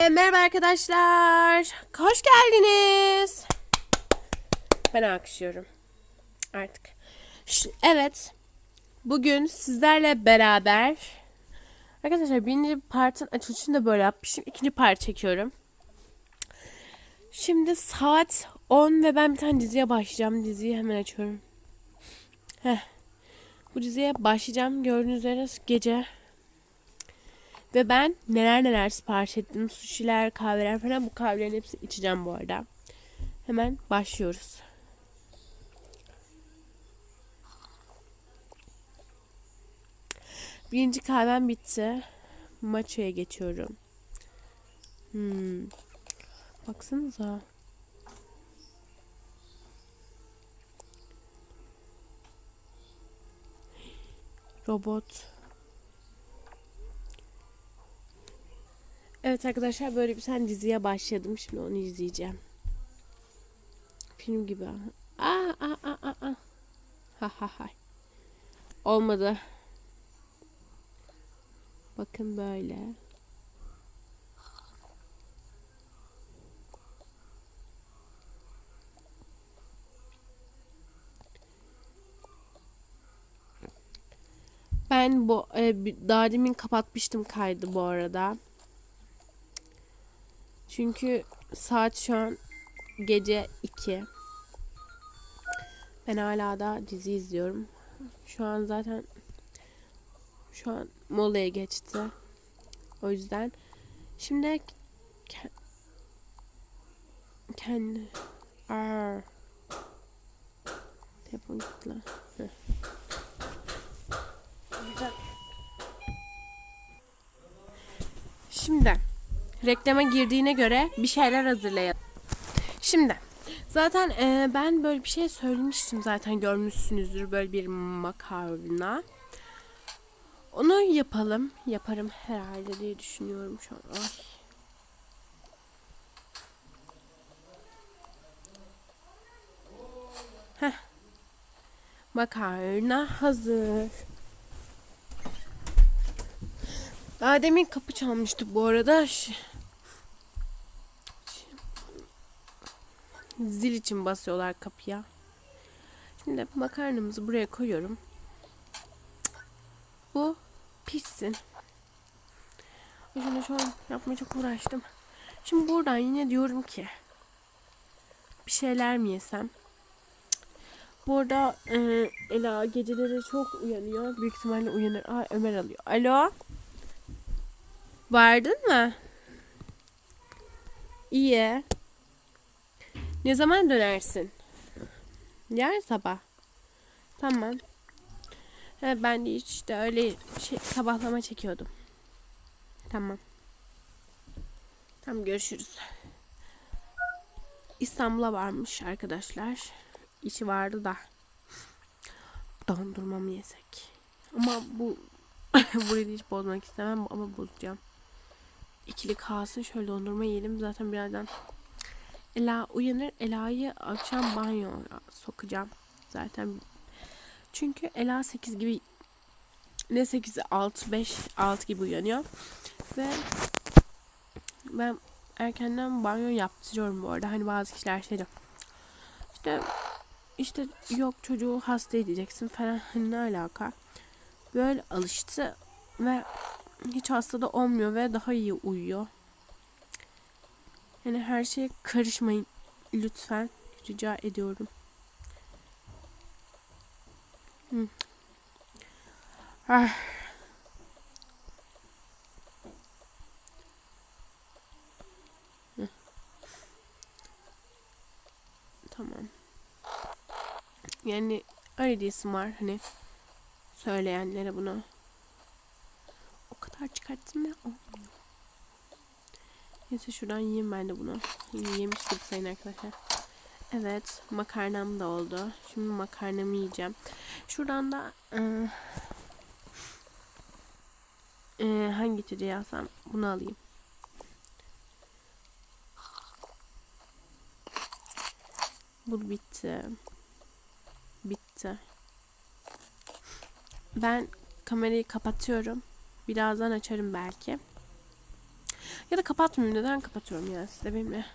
E, Merhaba arkadaşlar. Hoş geldiniz. Ben alkışlıyorum. Artık. Evet. Bugün sizlerle beraber Arkadaşlar birinci partın açılışını da böyle yapmışım. İkinci part çekiyorum. Şimdi saat 10 ve ben bir tane diziye başlayacağım. Diziyi hemen açıyorum. Heh. Bu diziye başlayacağım. Gördüğünüz üzere gece ve ben neler neler sipariş ettim. Sushi'ler, kahveler falan bu kahvelerin hepsini içeceğim bu arada. Hemen başlıyoruz. Birinci kahvem bitti. Matcha'ya geçiyorum. Hmm. Baksanıza. Robot. Evet arkadaşlar böyle bir tane diziye başladım. Şimdi onu izleyeceğim. Film gibi. Aa aa aa aa. aa. Ha ha ha. Olmadı. Bakın böyle. Ben bu e, daha demin kapatmıştım kaydı bu arada. Çünkü saat şu an gece 2. Ben hala da dizi izliyorum. Şu an zaten şu an molaya geçti. O yüzden şimdi ke- kendi Aa. Telefon gitti lan. Şimdi reklama girdiğine göre bir şeyler hazırlayalım. Şimdi zaten e, ben böyle bir şey söylemiştim zaten görmüşsünüzdür böyle bir makarna. Onu yapalım. Yaparım herhalde diye düşünüyorum şu an. Ay. Makarna hazır. Daha demin kapı çalmıştı bu arada. Ş- ş- Zil için basıyorlar kapıya. Şimdi makarnamızı buraya koyuyorum. Bu pişsin. Şimdi şu an yapmaya çok uğraştım. Şimdi buradan yine diyorum ki bir şeyler mi yesem? Burada e, Ela geceleri çok uyanıyor. Büyük ihtimalle uyanır. Aa Ömer alıyor. Alo? Vardın mı? İyi. Ne zaman dönersin? Yarın sabah. Tamam. He, ben de işte öyle şey, sabahlama çekiyordum. Tamam. Tamam görüşürüz. İstanbul'a varmış arkadaşlar. İşi vardı da. Dondurma mı yesek? Ama bu burayı hiç bozmak istemem ama bozacağım. İkili kalsın şöyle dondurma yiyelim. Zaten birazdan Ela uyanır. Ela'yı akşam banyo sokacağım. Zaten çünkü Ela 8 gibi ne 8'i 6 5 6 gibi uyanıyor. Ve ben erkenden banyo yaptırıyorum bu arada. Hani bazı kişiler şey diyor. İşte işte yok çocuğu hasta edeceksin falan hani ne alaka. Böyle alıştı ve hiç hasta da olmuyor ve daha iyi uyuyor. Yani her şeye karışmayın lütfen rica ediyorum. Hı. Ah. Tamam. Yani öyle diyesim var hani söyleyenlere bunu. O kadar çıkarttım ya olmuyor. Neyse şuradan yiyeyim ben de bunu. Yine yemiş gibi sayın arkadaşlar. Evet makarnam da oldu. Şimdi makarnamı yiyeceğim. Şuradan da ıı, ıı, hangi içeceği alsam bunu alayım. Bu bitti. Bitti. Ben kamerayı kapatıyorum. Birazdan açarım belki. Ya da kapatmıyorum. Neden kapatıyorum ya? Siz de benimle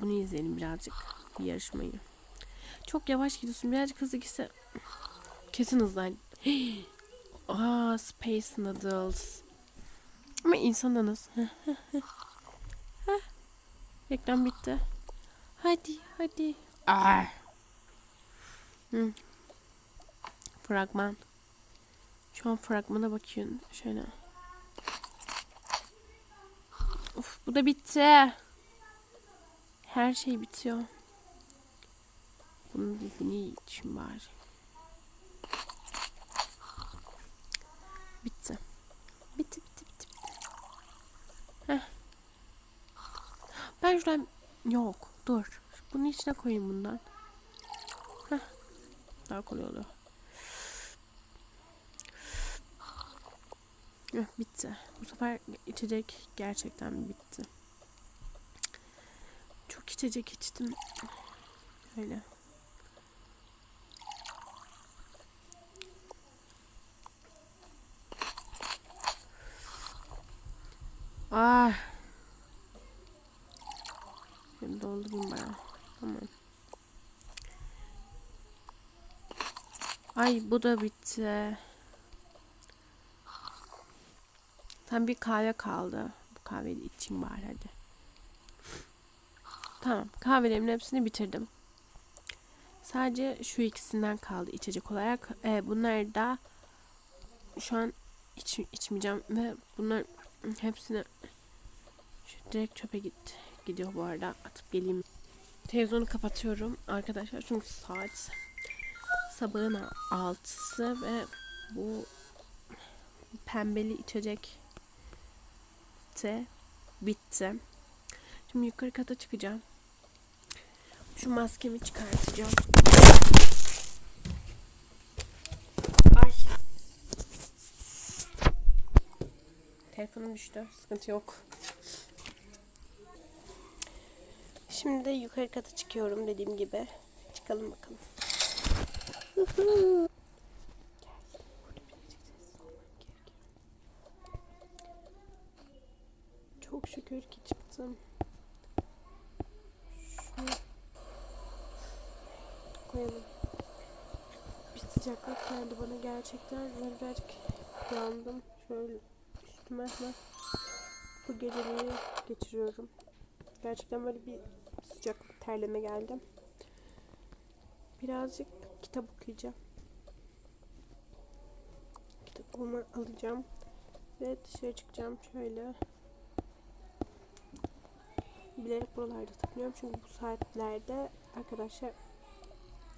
bunu izleyelim birazcık. Yarışmayı. Çok yavaş gidiyorsun. Birazcık hızlı gitse kesin hızlan. Aa, Space Noodles. Ama insandanız. Heh. Reklam bitti. Hadi, hadi. Aa. Hı. Fragman. Şu an fragmana bakıyorum. Şöyle. Bu da bitti. Her şey bitiyor. Bunu, bunu için bari. Bitti. Bitti bitti bitti. bitti. Heh. Ben şuradan... Yok dur. Bunun içine koyayım bundan. Heh. Daha kolay oluyor. Heh, bitti. Bu sefer içecek gerçekten bitti. Çok içecek içtim. Öyle. Ah. Şimdi doldurayım bayağı. Tamam. Ay bu da bitti. Tam bir kahve kaldı. Bu kahveyi içeyim bari hadi. Tamam. Kahvelerimin hepsini bitirdim. Sadece şu ikisinden kaldı içecek olarak. Ee, bunları da şu an iç, içmeyeceğim ve bunlar hepsini şu direkt çöpe git gidiyor bu arada. Atıp geleyim. Televizyonu kapatıyorum arkadaşlar çünkü saat sabahın altısı ve bu pembeli içecek de bitti. Şimdi yukarı kata çıkacağım. Şu maskemi çıkartacağım. Ay. Telefonum düştü. Sıkıntı yok. Şimdi de yukarı kata çıkıyorum dediğim gibi. Çıkalım bakalım. Çok şükür ki çıktım. Şunu koyalım. Bir sıcaklık geldi bana gerçekten. Birazcık yandım. Şöyle üstüme hemen bu geceliği geçiriyorum. Gerçekten böyle bir sıcaklık terleme geldi. Birazcık kitap okuyacağım. Kitabımı alacağım. Ve dışarı çıkacağım şöyle. Bilerek buralarda takılıyorum çünkü bu saatlerde arkadaşlar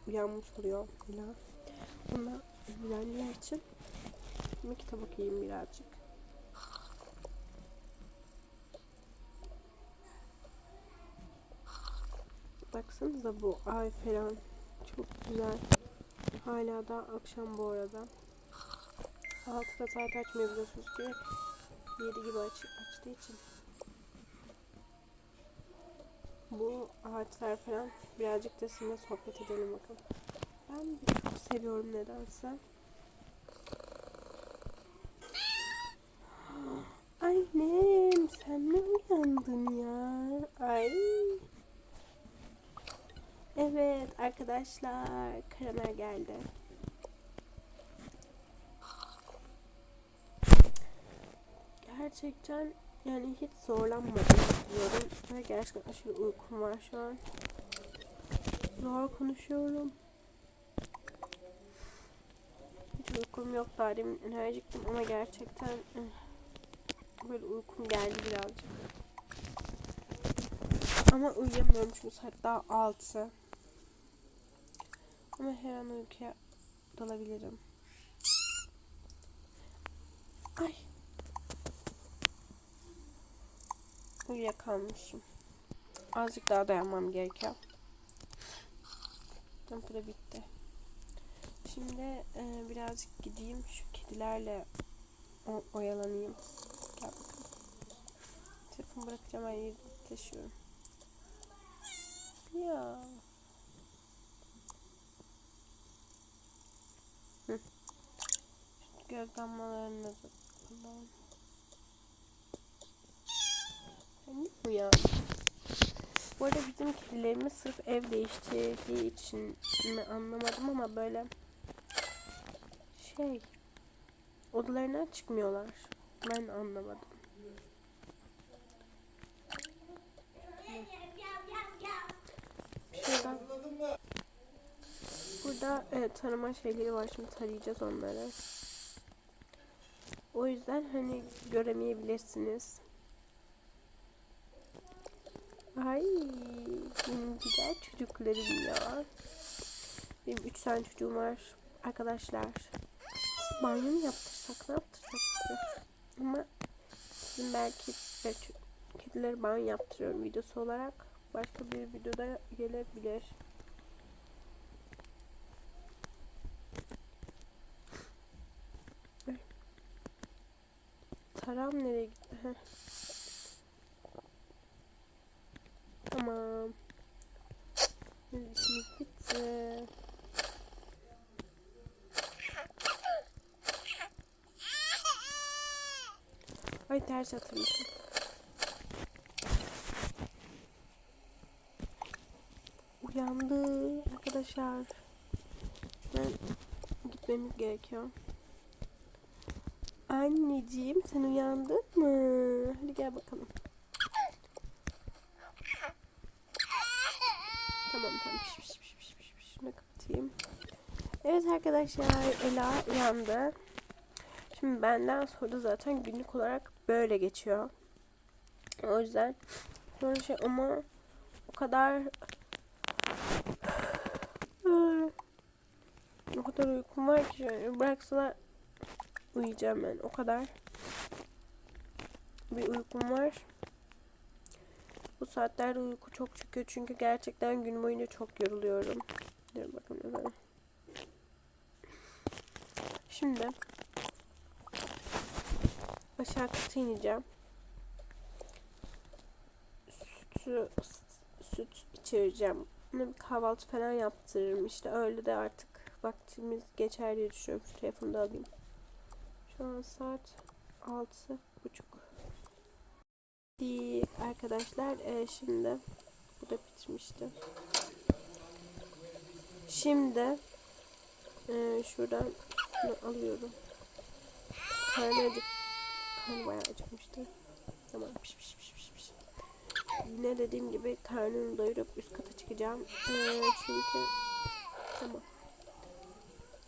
uyanmış oluyor. Ona bilenler için bir kitap okuyayım birazcık. Baksanıza bu ay falan çok güzel. Hala da akşam bu arada. Altıda saat açmıyor biliyorsunuz ki. 7 gibi aç, açtığı için. Bu ağaçlar falan birazcık da sizinle sohbet edelim bakalım. Ben çok seviyorum nedense. Annem sen mi uyandın ya? Ay. Evet arkadaşlar karamel geldi. Gerçekten yani hiç zorlanmadım diyorum. Gerçekten aşırı uykum var şu an. Zor konuşuyorum. Hiç uykum yok daha demin enerjiktim ama gerçekten eh, böyle uykum geldi birazcık. Ama uyuyamıyorum çünkü saat daha 6. Ama her an uykuya dalabilirim. Ay. Uyuyakalmışım. Azıcık daha dayanmam gerekiyor. Tam bitti. Şimdi e, birazcık gideyim şu kedilerle oyalanayım. Gel bakalım. Telefonu bırakacağım her yeri taşıyorum. Ya. Hı. Göz damlalarını. Hani bu ya? Bu arada bizim kedilerimiz sırf ev değiştirdiği için mi anlamadım ama böyle şey odalarından çıkmıyorlar. Ben anlamadım. Şuradan Burada evet tarama şeyleri var. Şimdi tarayacağız onları. O yüzden hani göremeyebilirsiniz. Ay benim güzel çocuklarım ya. Benim üç tane çocuğum var. Arkadaşlar. Banyo mu yaptırsak ne yaptırsak size? Ama sizin belki ço- kedileri banyo yaptırıyorum videosu olarak. Başka bir videoda gelebilir. Taram nereye gitti? Tamam. Şimdi bitti. Ay ters atılmışım. Uyandı arkadaşlar. Ben gitmemiz gerekiyor. Anneciğim sen uyandın mı? Hadi gel bakalım. Tamam tamam. Şunu kapatayım. Evet arkadaşlar Ela uyandı. Benden sonra zaten günlük olarak böyle geçiyor. O yüzden sonra şey ama o kadar o kadar uykum var ki yani bıraksalar uyuyacağım ben. O kadar bir uykum var. Bu saatlerde uyku çok çıkıyor çünkü gerçekten gün boyunca çok yoruluyorum. Dur efendim. Şimdi aşağı kata ineceğim. Sütü, süt içireceğim. Bir kahvaltı falan yaptırırım işte. Öyle de artık vaktimiz geçer diye düşünüyorum. Şu telefonu da alayım. Şu an saat altı buçuk. İyi arkadaşlar e, şimdi bu da bitmişti. Şimdi e, şuradan alıyorum. Karnı acık karnı bayağı acıkmıştı. Tamam piş piş piş piş piş. Yine dediğim gibi karnını doyurup üst kata çıkacağım. E, çünkü tamam.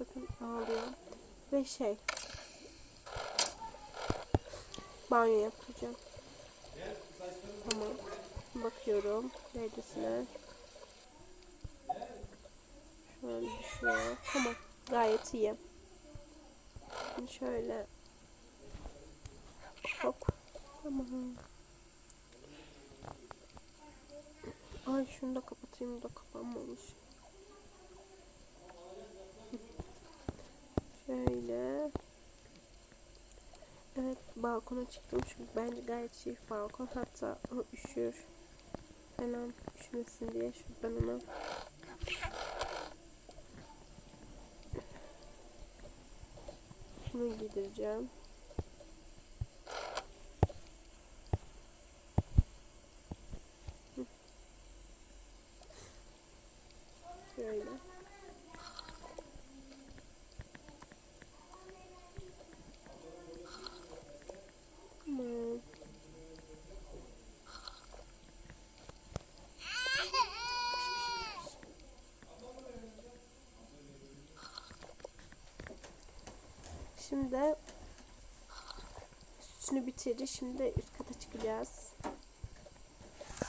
Bakın ağlıyor. Ve şey banyo yapacağım. Tamam. Bakıyorum. Neredesine? An düşüyor. Tamam. Gayet iyi. Şimdi şöyle. Hop. Tamam. Ay şunu da kapatayım. Da kapanmamış. Şöyle. Evet balkona çıktım çünkü bence gayet şiş balkon hatta o üşür falan üşümesin diye şuradan ona şunu giydireceğim. Hı. Şöyle. Tamam. Şimdi sütünü bitirdi. Şimdi üst kata çıkacağız.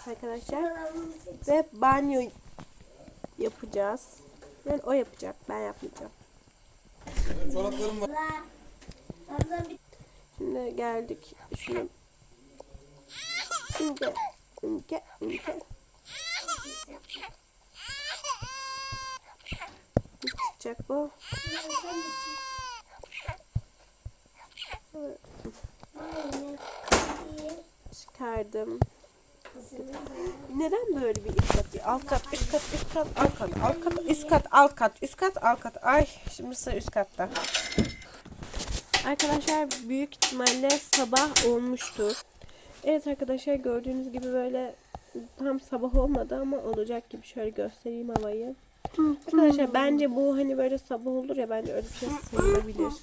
Arkadaşlar ve banyo yapacağız. Yani o yapacak. Ben yapmayacağım. Çoraplarım var. Şimdi geldik. Şunu ince ince ince Ne çıkacak bu? Çıkardım. Neden böyle bir üst kat? Alt kat, üst kat, üst kat, alt kat, alt kat, üst kat, alt kat, üst kat, alt kat. Ay şimdi sıra üst katta. Arkadaşlar büyük ihtimalle sabah olmuştur. Evet arkadaşlar gördüğünüz gibi böyle tam sabah olmadı ama olacak gibi şöyle göstereyim havayı. Arkadaşlar bence bu hani böyle sabah olur ya bence öyle bir şey sayılabilir.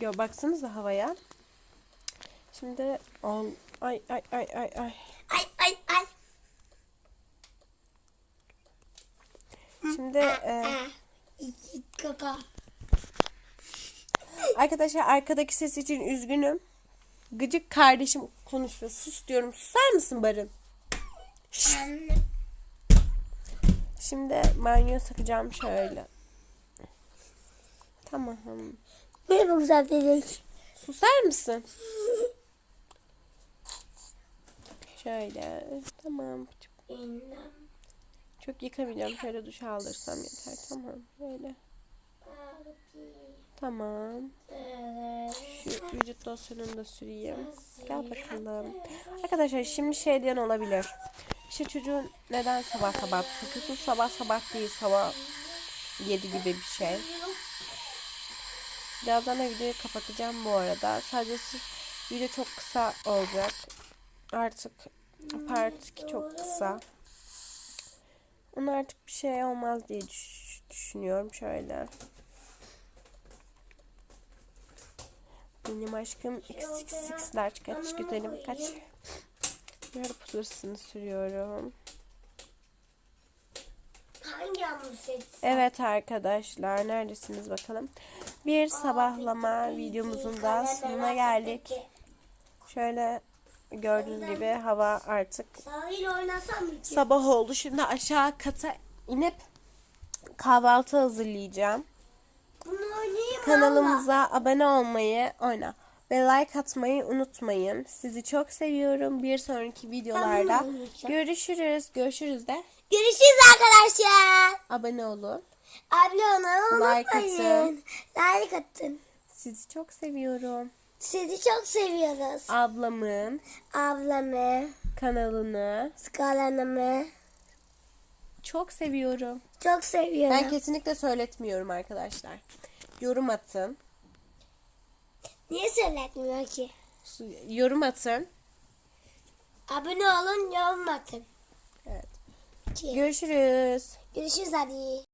Yo baksanıza havaya. Şimdi ol ay ay ay ay ay. Ay ay ay. Şimdi e, Kaka. arkadaşlar arkadaki ses için üzgünüm. Gıcık kardeşim konuşuyor. Sus diyorum. Susar mısın Barın? Şimdi banyo sıkacağım şöyle. Tamam. Bu güzel bebek. Susar mısın? Şöyle. Tamam. Çok yıkamayacağım. Şöyle duş aldırsam yeter. Tamam. Böyle. Tamam. Şu vücut losyonunu da süreyim. Gel bakalım. Arkadaşlar şimdi şey diyen olabilir. İşte çocuğun neden sabah sabah sıkıyorsun? Sabah sabah değil sabah 7 gibi bir şey. Birazdan da videoyu kapatacağım bu arada. Sadece sırf video çok kısa olacak. Artık part 2 çok kısa. Ona artık bir şey olmaz diye düş- düşünüyorum şöyle. Benim aşkım XXX large kaç güzelim kaç. Yarı pudrasını sürüyorum. Hangi hamur? Evet arkadaşlar neredesiniz bakalım. Bir sabahlama videomuzun da sonuna geldik. Şöyle gördüğünüz gibi hava artık sabah oldu. Şimdi aşağı kata inip kahvaltı hazırlayacağım. Kanalımıza abone olmayı, oyna ve like atmayı unutmayın. Sizi çok seviyorum. Bir sonraki videolarda görüşürüz. Görüşürüz de. Görüşürüz arkadaşlar. Abone olun. Abla onu Like unutmayın. Like atın. Sizi çok seviyorum. Sizi çok seviyoruz. Ablamın Ablamı, kanalını skalanımı çok seviyorum. çok seviyorum. Ben kesinlikle söyletmiyorum arkadaşlar. Yorum atın. Niye söyletmiyor ki? Yorum atın. Abone olun, yorum atın. Evet. Ki. Görüşürüz. Görüşürüz hadi.